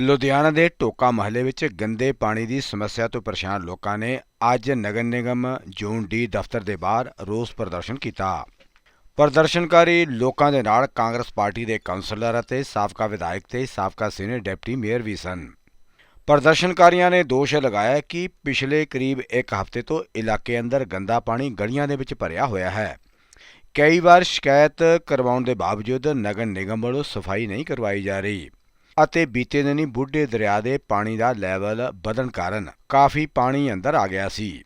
ਲੁਧਿਆਣਾ ਦੇ ਟੋਕਾ ਮਹੱਲੇ ਵਿੱਚ ਗੰਦੇ ਪਾਣੀ ਦੀ ਸਮੱਸਿਆ ਤੋਂ ਪਰੇਸ਼ਾਨ ਲੋਕਾਂ ਨੇ ਅੱਜ ਨਗਰ ਨਿਗਮ ਜ਼ੋਨ ਡੀ ਦਫ਼ਤਰ ਦੇ ਬਾਹਰ ਰੋਸ ਪ੍ਰਦਰਸ਼ਨ ਕੀਤਾ। ਪ੍ਰਦਰਸ਼ਨਕਾਰੀ ਲੋਕਾਂ ਦੇ ਨਾਲ ਕਾਂਗਰਸ ਪਾਰਟੀ ਦੇ ਕਾਉਂਸਲਰ ਅਤੇ ਸਾਬਕਾ ਵਿਧਾਇਕ ਤੇ ਸਾਬਕਾ ਸੀਨੀਅਰ ਡਿਪਟੀ ਮੇਅਰ ਵੀ ਸਨ। ਪ੍ਰਦਰਸ਼ਨਕਾਰੀਆਂ ਨੇ ਦੋਸ਼ ਲਗਾਇਆ ਕਿ ਪਿਛਲੇ ਕਰੀਬ ਇੱਕ ਹਫ਼ਤੇ ਤੋਂ ਇਲਾਕੇ ਅੰਦਰ ਗੰਦਾ ਪਾਣੀ ਗਲੀਆਂ ਦੇ ਵਿੱਚ ਭਰਿਆ ਹੋਇਆ ਹੈ। ਕਈ ਵਾਰ ਸ਼ਿਕਾਇਤ ਕਰਵਾਉਣ ਦੇ ਬਾਵਜੂਦ ਨਗਰ ਨਿਗਮ ਵੱਲੋਂ ਸਫ਼ਾਈ ਨਹੀਂ ਕਰਵਾਈ ਜਾ ਰਹੀ। ਅਤੇ ਬੀਤੇ ਦਿਨੀ ਬੁੱਢੇ ਦਰਿਆ ਦੇ ਪਾਣੀ ਦਾ ਲੈਵਲ ਵਧਣ ਕਾਰਨ ਕਾਫੀ ਪਾਣੀ ਅੰਦਰ ਆ ਗਿਆ ਸੀ।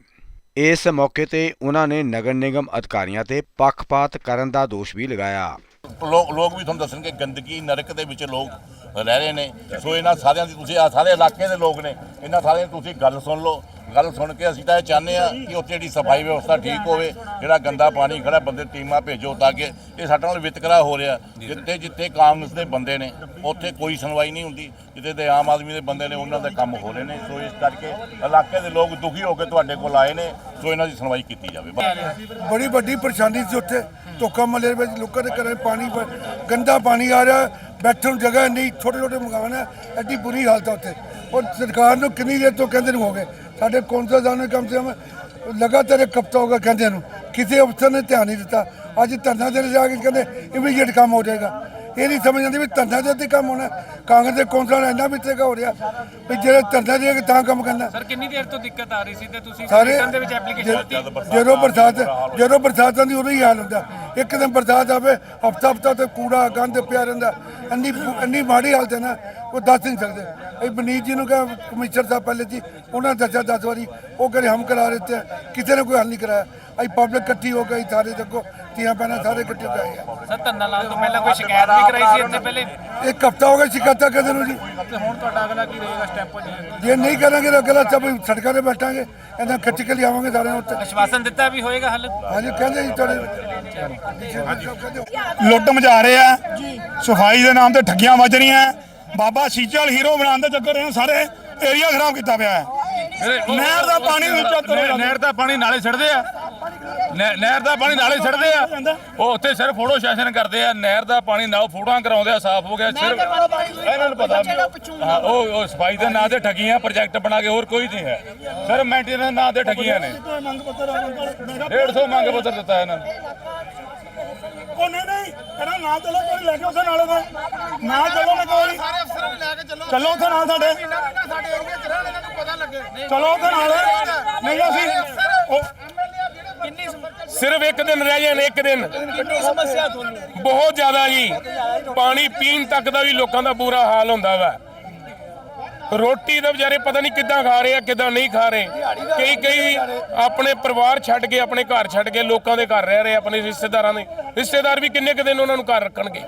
ਇਸ ਮੌਕੇ ਤੇ ਉਹਨਾਂ ਨੇ ਨਗਰ ਨਿਗਮ ਅਧਿਕਾਰੀਆਂ ਤੇ ਪੱਖਪਾਤ ਕਰਨ ਦਾ ਦੋਸ਼ ਵੀ ਲਗਾਇਆ। ਲੋਕ ਵੀ ਤੁਹਾਨੂੰ ਦੱਸਣਗੇ, ਗੰਦਗੀ ਨਰਕ ਦੇ ਵਿੱਚ ਲੋਕ ਰਹਿ ਰਹੇ ਨੇ। ਸੋ ਇਹਨਾਂ ਸਾਰਿਆਂ ਦੀ ਤੁਸੀਂ ਆ ਸਾਰੇ ਇਲਾਕੇ ਦੇ ਲੋਕ ਨੇ, ਇਹਨਾਂ ਸਾਰਿਆਂ ਦੀ ਤੁਸੀਂ ਗੱਲ ਸੁਣ ਲਓ। ਗੱਲ ਸੁਣ ਕੇ ਅਸੀਂ ਤਾਂ ਇਹ ਚਾਹੁੰਦੇ ਆ ਕਿ ਉੱਥੇ ਜਿਹੜੀ ਸਫ਼ਾਈ ਵਿਵਸਥਾ ਠੀਕ ਹੋਵੇ, ਜਿਹੜਾ ਗੰਦਾ ਪਾਣੀ ਖੜਾ, ਬੰਦੇ ਟੀਮਾਂ ਭੇਜੋ ਤਾਂ ਕਿ ਇਹ ਸਾਡੇ ਨਾਲ ਵਿਤਕਰਾ ਹੋ ਰਿਹਾ। ਜਿੱਥੇ ਜਿੱਥੇ ਕਾਂਗਰਸ ਦੇ ਬੰਦੇ ਨੇ, ਉੱਥੇ ਕੋਈ ਸੁਣਵਾਈ ਨਹੀਂ ਹੁੰਦੀ। ਜਿੱਥੇ ਤੇ ਆਮ ਆਦਮੀ ਦੇ ਬੰਦੇ ਨੇ, ਉਹਨਾਂ ਦੇ ਕੰਮ ਹੋ ਰਹੇ ਨੇ। ਸੋ ਇਸ ਕਰਕੇ ਇਲਾਕੇ ਦੇ ਲੋਕ ਦੁਖੀ ਹੋ ਕੇ ਤੁਹਾਡੇ ਕੋਲ ਆਏ ਨੇ। ਸੋ ਇਹਨਾਂ ਦੀ ਸੁਣਵਾਈ ਕੀਤੀ ਜਾਵੇ। ਬੜੀ ਵੱਡੀ ਪਰੇਸ਼ਾਨੀ ਸੀ ਉੱਥੇ। ਧੋਖਾ ਮਹੱਲੇ ਵਿੱਚ ਲੋਕਾਂ ਦੇ ਘਰੇ ਪਾਣੀ ਗੰਦਾ ਪਾਣੀ ਆ ਰਿਹਾ। ਬੈਠਣ ਜਗ੍ਹਾ ਨਹੀਂ ਛੋਟੇ ਛੋਟੇ ਮਕਾਨ ਹੈ, ਐਡੀ ਬੁਰੀ ਹਾਲਤ ਆ ਉੱਥੇ। ਔਰ ਸਰਕਾਰ ਨੂੰ ਕਿੰਨੀ ਦੇਰ ਤੋਂ ਕਹਿੰਦੇ ਨੂੰ ਹੋ ਗਏ। ਸਾਡੇ ਕੌਂਸਲਰਾਂ ਨੇ ਕਮ ਸੇ ਕਮ ਲਗਾਤਾਰ ਇੱਕ ਹਫ਼ਤਾ ਹੋ ਗਿਆ ਕਹਿੰਦੇ ਨੂੰ। ਕਿਸੇ ਅਫਸਰ ਨੇ ਧਿਆਨ ਨਹੀਂ ਦਿੱਤਾ। ਅੱਜ ਧਰਨਾ ਦੇ ਜਾ ਕੇ ਕਹਿੰਦੇ ਇਮੀਡੀਏਟ ਕੰਮ ਹੋ ਜਾਏਗਾ। ਇਹ ਨਹੀਂ ਸਮਝ ਆਉਂਦੀ ਵੀ ਧਰਨਾ ਦੇ ਉੱਤੇ ਕੰਮ ਹੋਣਾ। ਕਾਂਗਰਸ ਦੇ ਕੌਂਸਲਰ ਇੰਨਾ ਵੀ ਤੇਗਾ ਹੋ ਰਿਹਾ ਵੀ ਜਿਹੜੇ ਧਰਨਾ ਦੇ ਤਾਂ ਕੰਮ ਕਰਨਾ। ਸਰ ਕਿੰਨੀ ਦੇਰ ਤੋਂ ਦਿੱਕਤ ਆ ਰਹੀ ਸੀ ਤੇ ਤੁਸੀਂ ਸਾਰੇ ਦੇ ਵਿੱਚ ਐਪਲੀਕੇਸ਼ਨ ਦਿੱਤੀ? ਜਦੋਂ ਬਰਸਾਤ ਜਦੋਂ ਬਰਸਾਤ ਆਉਂਦੀ ਉਦੋਂ ਹੀ ਹਾਲ ਹੁੰਦਾ। ਇੱਕ ਦਿਨ ਬਰਸਾਤ ਆਵੇ ਹਫਤਾ ਹਫਤਾ ਤੇ ਕੂੜਾ ਗੰਦ ਪਿਆ ਰਹਿੰਦਾ। ਇੰਨੀ ਇੰਨੀ ਮਾੜੀ ਹਾਲਤ ਹੈ ਨਾ ਉਹ ਦੱਸ ਨਹੀਂ ਸਕਦੇ। ਇਹ ਬਨੀਤ ਜੀ ਨੂੰ ਕਹਾ ਕਮਿਸ਼ਨਰ ਸਾਹਿਬ ਪਹਿਲੇ ਜੀ ਉਹਨਾਂ ਨੇ ਦੱਸਿਆ ਦਸ ਵਾਰੀ ਉਹ ਕਹਿੰਦੇ ਹਮ ਕਰਾ ਰਹੇ ਤੇ ਕਿਸੇ ਨੇ ਕੋਈ ਹੱਲ ਨਹੀਂ ਕਰਾਇਆ। ਅਸੀਂ ਪਬਲਿਕ ਇਕੱਠੀ ਹੋ ਗਈ ਸਾਰੇ ਦੇਖੋ ਤੀਆਂ ਪੈਣਾ ਸਾਰੇ ਇਕੱਠੇ ਗਏ। ਆ ਸਰ ਧਰਨਾ ਲਾਉਣ ਤੋਂ ਪਹਿਲਾਂ ਕੋਈ ਸ਼ਿਕਾਇਤ ਵੀ ਕਰਾਈ ਸੀ ਇੱਥੇ ਪਹਿਲੇ? ਇੱਕ ਹਫਤਾ ਹੋ ਗਿਆ ਸ਼ਿਕਾਇਤਾਂ ਕਰਦੇ ਨੂੰ ਜੀ। ਤੇ ਹੁਣ ਤੁਹਾਡਾ ਅਗਲਾ ਕੀ ਰਹੇਗਾ ਸਟੈਪ ਜੀ? ਜੇ ਨਹੀਂ ਕਰਾਂਗੇ ਤਾਂ ਅਗਲਾ ਸਭ ਸੜਕਾਂ ਤੇ ਬੈਠਾਂਗੇ ਇਹਨਾਂ ਖਿੱਚ ਕੇ ਲਿਆਵਾਂਗੇ ਸਾਰਿਆਂ ਉੱਤੇ। ਆਸ਼ਵਾਸਨ ਦਿੱਤਾ ਵੀ ਹੋਏਗਾ ਹੱਲ? ਹਾਂਜੀ ਕਹਿੰਦੇ ਜੀ ਤੁਹਾਡੇ ਲੁੱਟ ਮਚਾ ਰਹੇ ਆ। ਸਫ਼ਾਈ ਦੇ ਨਾਮ ਤੇ ਠੱਗੀਆਂ ਵੱਜ ਰਹੀਆਂ। ਬਾਬਾ ਸੀਚਲ ਹੀਰੋ ਬਣਾਉਣ ਦੇ ਚੱਕਰ ਇਹਨਾਂ ਸਾਰੇ ਏਰੀਆ ਖਰਾਬ ਕੀਤਾ ਪਿਆ ਹੈ। ਨਹਿਰ ਦਾ ਪਾਣੀ ਨਹਿਰ ਦਾ ਪਾਣੀ ਨਾਲੇ ਛੱਡਦੇ ਆ। ਨਹਿ- ਨਹਿਰ ਦਾ ਪਾਣੀ ਨਾਲੇ ਛੱਡਦੇ ਆ। ਉਹ ਉੱਥੇ ਸਿਰਫ ਫੋਟੋ ਸੈਸ਼ਨ ਕਰਦੇ ਆ। ਨਹਿਰ ਦਾ ਪਾਣੀ ਨਾਲ ਫੋਟੋਆਂ ਕਰਾਉਂਦੇ ਆ ਸਾਫ਼ ਹੋ ਗਿਆ। ਸਿਰਫ ਇਹਨਾਂ ਨੂੰ ਪਤਾ। ਹਾਂ ਉਹ ਉਹ ਸਫ਼ਾਈ ਦੇ ਨਾਂ ਤੇ ਠੱਗੀਆਂ ਪ੍ਰੋਜੈਕਟ ਬਣਾ ਕੇ ਹੋਰ ਕੋਈ ਨਹੀਂ ਹੈ। ਸਿਰਫ ਮੇਨਟੇਨੈਂਸ ਨਾਂ ਤੇ ਠੱਗੀਆਂ ਨੇ। 150 ਮੰਗ ਪੱਤਰ ਦਿੱਤਾ ਇਹਨਾਂ ਨੂੰ। ਉਹ ਨਹੀਂ ਨਹੀਂ ਇਹਨਾਂ ਨਾਲ ਚਲੋ ਕੋਈ ਲੈ ਕੇ ਉਸੇ ਨਾਲੇ ਦਾ। ਨਾਲ ਚਲੋ ਨਾ ਕੋਈ। ਸਾਰੇ ਅਫਸਰਾਂ ਨੂੰ ਲੈ ਕੇ ਚੱਲੋ। ਚੱਲੋ ਉੱਥੇ ਨਾਲ ਸਾਡੇ। ਸਾਡੇ ਏਰੀਆ ਚ ਰਹਿਣ ਇਹਨਾਂ ਨੂੰ ਪਤਾ ਲੱਗੇ। ਚਲੋ ਉੱਥੇ ਨਾਲ। ਨਹੀਂ ਅਸੀਂ ਉਹ ਸਿਰਫ ਇੱਕ ਦਿਨ ਰਹਿ ਜਾਣ ਇੱਕ ਦਿਨ। ਕਿੰਨੀ ਸਮੱਸਿਆ ਤੁਹਾਨੂੰ? ਬਹੁਤ ਜ਼ਿਆਦਾ ਜੀ। ਪਾਣੀ ਪੀਣ ਤੱਕ ਦਾ ਵੀ ਲੋਕਾਂ ਦਾ ਬੁਰਾ ਹਾਲ ਹੁੰਦਾ ਵਾ। ਰੋਟੀ ਤਾਂ ਵਿਚਾਰੇ ਪਤਾ ਨਹੀਂ ਕਿੱਦਾਂ ਖਾ ਰਹੇ ਆ ਕਿੱਦਾਂ ਨਹੀਂ ਖਾ ਰਹੇ। ਕਈ ਕਈ ਆਪਣੇ ਪਰਿਵਾਰ ਛੱਡ ਕੇ ਆਪਣੇ ਘਰ ਛੱਡ ਕੇ ਲੋਕਾਂ ਦੇ ਘਰ ਰਹਿ ਰਹੇ ਆਪਣੇ ਰਿਸ਼ਤੇਦਾਰਾਂ ਦੇ। ਰਿਸ਼ਤੇਦਾਰ ਵੀ ਕਿੰਨੇ ਕੁ ਦਿਨ ਉਹਨਾਂ ਨੂੰ ਘਰ ਰੱਖਣਗੇ?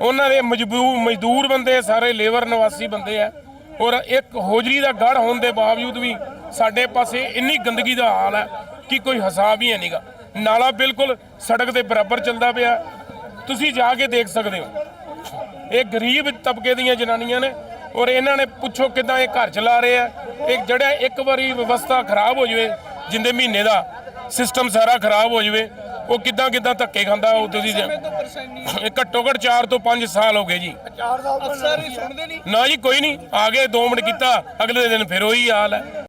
ਉਹਨਾਂ ਦੇ ਮਜਬੂਰ ਮਜ਼ਦੂਰ ਬੰਦੇ ਸਾਰੇ ਲੇਬਰ ਨਿਵਾਸੀ ਬੰਦੇ ਆ। ਔਰ ਇੱਕ ਹੋਜਰੀ ਦਾ ਗੜ ਹੋਣ ਦੇ ਬਾਵਜੂਦ ਵੀ ਸਾਡੇ ਪਾਸੇ ਇੰਨੀ ਗੰਦਗੀ ਦਾ ਹਾਲ ਹੈ ਕਿ ਕੋਈ ਹਿਸਾਬ ਹੀ ਨਹੀਂਗਾ ਨਾਲਾ ਬਿਲਕੁਲ ਸੜਕ ਦੇ ਬਰਾਬਰ ਚੱਲਦਾ ਪਿਆ। ਤੁਸੀਂ ਜਾ ਕੇ ਦੇਖ ਸਕਦੇ ਹੋ। ਇਹ ਗਰੀਬ ਤਬਕੇ ਦੀਆਂ ਜਨਾਨੀਆਂ ਨੇ ਔਰ ਇਹਨਾਂ ਨੇ ਪੁੱਛੋ ਕਿਦਾਂ ਇਹ ਘਰ ਚਲਾ ਰਹੇ ਆ। ਇਹ ਜਿਹੜਾ ਇੱਕ ਵਾਰੀ ਵਿਵਸਥਾ ਖਰਾਬ ਹੋ ਜਵੇ ਜਿੰਦੇ ਮਹੀਨੇ ਦਾ ਸਿਸਟਮ ਸਾਰਾ ਖਰਾਬ ਹੋ ਜਵੇ ਉਹ ਕਿਦਾਂ ਕਿਦਾਂ ਧੱਕੇ ਖਾਂਦਾ ਉਹ ਤੁਸੀਂ ਇਹ ਘੱਟੋ ਘੱਟ 4 ਤੋਂ 5 ਸਾਲ ਹੋ ਗਏ ਜੀ। ਅਫਸਰ ਹੀ ਸੁਣਦੇ ਨਹੀਂ। ਨਾ ਜੀ ਕੋਈ ਨਹੀਂ। ਆ ਗਏ 2 ਮਿੰਟ ਕੀਤਾ ਅਗਲੇ ਦਿਨ ਫਿਰ ਉਹੀ ਹਾਲ ਹੈ।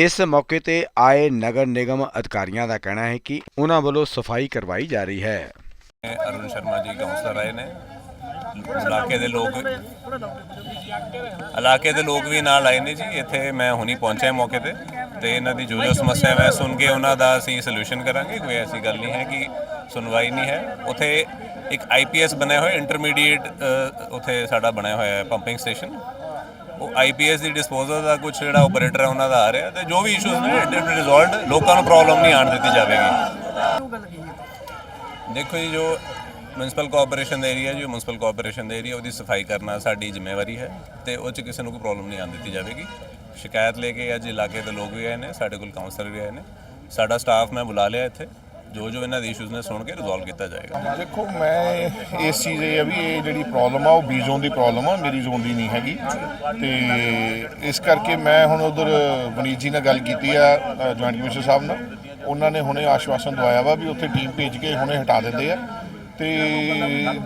ਇਸ ਮੌਕੇ ਤੇ ਆਏ ਨਗਰ ਨਿਗਮ ਅਧਿਕਾਰੀਆਂ ਦਾ ਕਹਿਣਾ ਹੈ ਕਿ ਉਹਨਾਂ ਵੱਲੋਂ ਸਫ਼ਾਈ ਕਰਵਾਈ ਜਾ ਰਹੀ ਹੈ। ਅਰੁਣ ਸ਼ਰਮਾ ਜੀ ਕਾਉਂਸਲਰ ਆਏ ਨੇ। ਇਲਾਕੇ ਦੇ ਲੋਕ ਇਲਾਕੇ ਦੇ ਲੋਕ ਵੀ ਨਾਲ ਆਏ ਨੇ ਜੀ। ਇੱਥੇ ਮੈਂ ਹੁਣੀ ਪਹੁੰਚਿਆ ਮੌਕੇ ਤੇ ਤੇ ਇਹਨਾਂ ਦੀ ਜੋ ਜੋ ਸਮੱਸਿਆ ਹੈ ਸੁਣ ਕੇ ਉਹਨਾਂ ਦਾ ਅਸੀਂ ਸੋਲੂਸ਼ਨ ਕਰਾਂਗੇ। ਕੋਈ ਐਸੀ ਗੱਲ ਨਹੀਂ ਹੈ ਕਿ ਸੁਣਵਾਈ ਨਹੀਂ ਹੈ। ਉੱਥੇ ਇੱਕ ਆਈਪੀਐਸ ਬਣਿਆ ਹੋਇਆ ਇੰਟਰਮੀਡੀਏਟ ਉੱਥੇ ਸਾਡਾ ਬਣਿਆ ਹੋਇਆ ਹੈ ਪੰਪਿੰਗ ਸਟੇਸ਼ਨ ਉਹ ਆਈਪੀਐਸ ਦੀ ਡਿਸਪੋਜ਼ਲ ਦਾ ਕੁਝ ਜਿਹੜਾ ਆਪਰੇਟਰ ਹੈ, ਉਹਨਾਂ ਦਾ ਆ ਰਿਹਾ ਤੇ ਜੋ ਵੀ ਇਸ਼ੂਜ਼ ਨੇ ਇਟ ਵਿਲ ਰਿਜ਼ੋਲਵਡ ਲੋਕਾਂ ਨੂੰ ਪ੍ਰੋਬਲਮ ਨਹੀਂ ਆਣ ਦਿੱਤੀ ਜਾਵੇਗੀ। ਦੇਖੋ ਜੀ, ਜੋ ਮਿਊਨਿਸਪਲ ਕਾਰਪੋਰੇਸ਼ਨ ਦਾ ਏਰੀਆ ਜੋ ਮਿਊਨਿਸਪਲ ਕਾਰਪੋਰੇਸ਼ਨ ਦਾ ਏਰੀਆ ਉਹਦੀ ਸਫ਼ਾਈ ਕਰਨਾ ਸਾਡੀ ਜ਼ਿੰਮੇਵਾਰੀ ਹੈ ਤੇ ਉਹ 'ਚ ਕਿਸੇ ਨੂੰ ਕੋਈ ਪ੍ਰੋਬਲਮ ਨਹੀਂ ਆਉਣ ਦਿੱਤੀ ਜਾਵੇਗੀ। ਸ਼ਿਕਾਇਤ ਲੈ ਕੇ ਅੱਜ ਇਲਾਕੇ ਦੇ ਲੋਕ ਵੀ ਆਏ ਨੇ, ਸਾਡੇ ਕੋਲ ਕਾਉਂਸਲਰ ਵੀ ਆਏ ਨੇ। ਸਾਡਾ ਸਟਾਫ ਮੈਂ ਬੁਲਾ ਲਿਆ ਇੱਥੇ। ਜੋ ਜੋ ਇਹਨਾਂ ਦੇ ਇਸ਼ੂਜ਼ ਨੇ ਸੁਣ ਕੇ ਰਿਜ਼ੋਲਵ ਕੀਤਾ ਜਾਏਗਾ। ਦੇਖੋ, ਮੈਂ ਇਸ ਚੀਜ਼ ਇਹ ਆ ਵੀ ਇਹ ਜਿਹੜੀ ਪ੍ਰੋਬਲਮ ਆ, ਉਹ ਬੀ ਜ਼ੋਨ ਦੀ ਪ੍ਰੋਬਲਮ ਆ, ਮੇਰੀ ਜ਼ੋਨ ਦੀ ਨਹੀਂ ਹੈਗੀ। ਤੇ ਇਸ ਕਰਕੇ ਮੈਂ ਹੁਣ ਉਧਰ ਵਨੀਤ ਜੀ ਨਾਲ ਗੱਲ ਕੀਤੀ ਆ ਜੁਆਇੰਟ ਕਮਿਸ਼ਨਰ ਸਾਹਿਬ ਨਾਲ। ਉਹਨਾਂ ਨੇ ਹੁਣੇ ਆਸ਼ਵਾਸਨ ਦਵਾਇਆ ਵਾ ਵੀ ਉੱਥੇ ਟੀਮ ਭੇਜ ਕੇ ਹੁਣੇ ਹਟਾ ਦਿੰਦੇ ਆ। ਤੇ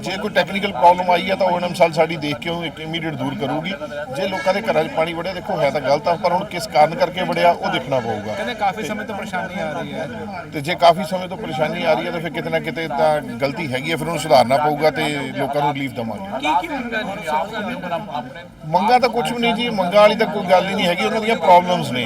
ਜੇ ਕੋਈ ਟੈਕਨੀਕਲ ਪ੍ਰੋਬਲਮ ਆਈ ਹੈ ਤਾਂ ਓਐਨਐਮ ਸਾਲ ਸਾਡੀ ਦੇਖ ਕੇ ਉਹਨੂੰ ਇਮੀਡੀਏਟ ਦੂਰ ਕਰੂਗੀ। ਜੇ ਲੋਕਾਂ ਦੇ ਘਰਾਂ 'ਚ ਪਾਣੀ ਵੜਿਆ ਦੇਖੋ ਹੈ ਤਾਂ ਗਲਤ ਆ ਪਰ ਹੁਣ ਕਿਸ ਕਾਰਨ ਕਰਕੇ ਵੜਿਆ ਉਹ ਦੇਖਣਾ ਪਊਗਾ। ਕਹਿੰਦੇ ਕਾਫੀ ਸਮੇਂ ਤੋਂ ਪਰੇਸ਼ਾਨੀ ਆ ਰਹੀ ਹੈ। ਤੇ ਜੇ ਕਾਫੀ ਸਮੇਂ ਤੋਂ ਪਰੇਸ਼ਾਨੀ ਆ ਰਹੀ ਹੈ ਤਾਂ ਫਿਰ ਕਿਤੇ ਨਾ ਕਿਤੇ ਤਾਂ ਗਲਤੀ ਹੈਗੀ ਹੈ ਫਿਰ ਉਹਨੂੰ ਸੁਧਾਰਨਾ ਪਊਗਾ ਤੇ ਲੋਕਾਂ ਨੂੰ ਰਿਲੀਫ ਦਵਾਂਗੇ। ਕੀ ਕੀ ਮੰਗਾਂ ਨੇ? ਮੰਗਾ ਤਾਂ ਕੁਝ ਵੀ ਨਹੀਂ ਜੀ ਮੰਗਾ ਵਾਲੀ ਤਾਂ ਕੋਈ ਗੱਲ ਹੀ ਨਹੀਂ ਹੈਗੀ ਉਹਨਾਂ ਦੀਆਂ ਪ੍ਰੋਬਲਮਸ ਨੇ।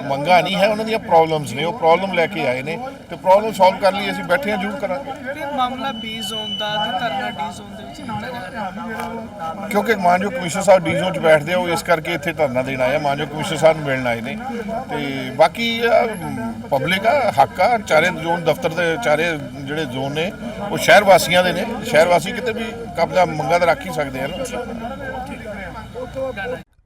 ਮੰਗਾ ਨਹੀਂ ਹੈ ਉਹਨਾਂ ਦੀਆਂ ਪ੍ਰੋਬਲਮਸ ਨੇ ਉਹ ਪ੍ਰੋਬਲਮ ਲੈ ਕੇ ਆਏ ਨੇ ਤੇ ਪ੍ਰੋਬਲਮ ਸੋਲਵ ਕਰਨ ਲਈ ਅਸੀਂ ਬੈਠੇ ਹਾਂ ਜ਼ਰੂਰ ਕਰਾਂਗੇ। ਤੇ ਮਾਮਲਾ ਬੀ ਜ਼ੋਨ ਦਾ ਤੇ ਧਰਨਾ ਡੀ ਜ਼ੋਨ ਦੇ ਵਿੱਚ ਰਿਹਾ ਕਿਉਂਕਿ ਮਾਨਯੋਗ ਕਮਿਸ਼ਨਰ ਸਾਹਿਬ ਡੀਜ਼ੋ 'ਚ ਬੈਠਦੇ ਆ ਉਹ ਇਸ ਕਰਕੇ ਇੱਥੇ ਧਰਨਾ ਦੇਣ ਆਏ ਆ ਮਾਨਯੋਗ ਕਮਿਸ਼ਨਰ ਸਾਹਿਬ ਨੂੰ ਮਿਲਣ ਆਏ ਨੇ। ਤੇ ਬਾਕੀ ਪਬਲਿਕ ਆ ਹੱਕ ਆ ਚਾਰੇ ਜ਼ੋਨ ਦਫ਼ਤਰ ਦੇ ਚਾਰੇ ਜਿਹੜੇ ਜ਼ੋਨ ਨੇ ਉਹ ਸ਼ਹਿਰ ਵਾਸੀਆਂ ਦੇ ਨੇ। ਸ਼ਹਿਰ ਵਾਸੀ ਕਿਤੇ ਵੀ ਕਬਜ਼ਾ ਮੰਗਾ ਤਾਂ ਰੱਖ ਹੀ ਸਕਦੇ ਆ ਨਾ।